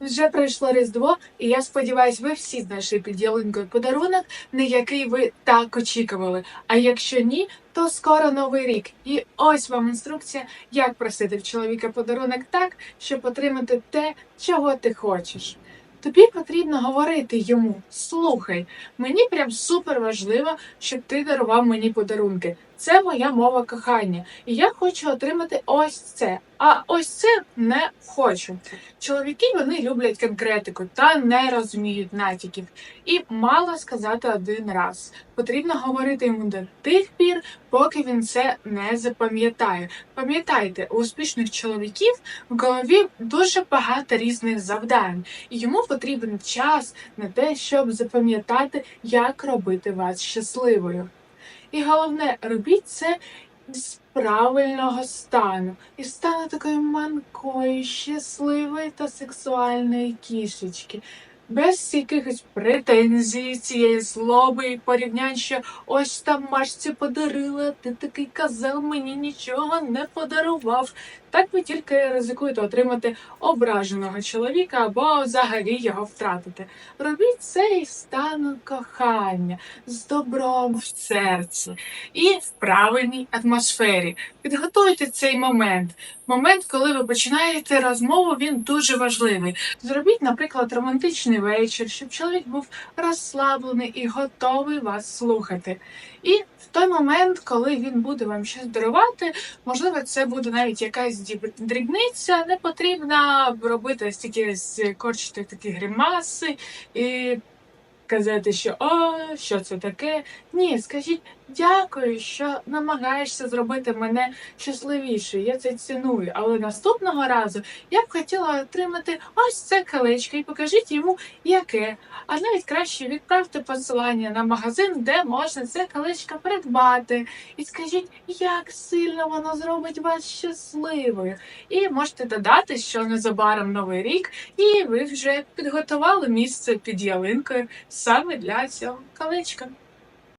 Вже пройшло Різдво, і я сподіваюся, ви всі знайшли під ялинкою подарунок, на який ви так очікували. А якщо ні, то скоро новий рік. І ось вам інструкція, як просити в чоловіка подарунок так, щоб отримати те, чого ти хочеш. Тобі потрібно говорити йому: слухай, мені прям супер важливо, щоб ти дарував мені подарунки. Це моя мова кохання, і я хочу отримати ось це. А ось це не хочу. Чоловіки вони люблять конкретику та не розуміють натяків. І мало сказати один раз. Потрібно говорити йому до тих пір, поки він це не запам'ятає. Пам'ятайте, у успішних чоловіків в голові дуже багато різних завдань, і йому потрібен час на те, щоб запам'ятати, як робити вас щасливою. І головне, робіть це з правильного стану. І стану такою манкою, щасливої та сексуальної кішечки. Без якихось претензій, цієї злоби і порівнянь, що ось там Машці подарила, ти такий казав, мені нічого не подарував. Так ви тільки ризикуєте отримати ображеного чоловіка або взагалі його втратити. Робіть це із стану кохання, з добром в серці і в правильній атмосфері. Підготуйте цей момент. Момент, коли ви починаєте розмову, він дуже важливий. Зробіть, наприклад, романтичний вечір, щоб чоловік був розслаблений і готовий вас слухати. І в той момент, коли він буде вам щось дарувати, можливо, це буде навіть якась дрібниця, не потрібно робити стільки корчити такі гримаси і казати, що о, що це таке. Ні, скажіть дякую, що намагаєшся зробити мене щасливішою. Я це ціную. Але наступного разу я б хотіла отримати ось це колечко і покажіть йому, яке. А навіть краще відправте посилання на магазин, де можна це колечко придбати. І скажіть, як сильно воно зробить вас щасливою. І можете додати, що незабаром новий рік, і ви вже підготували місце під ялинкою саме для цього колечка.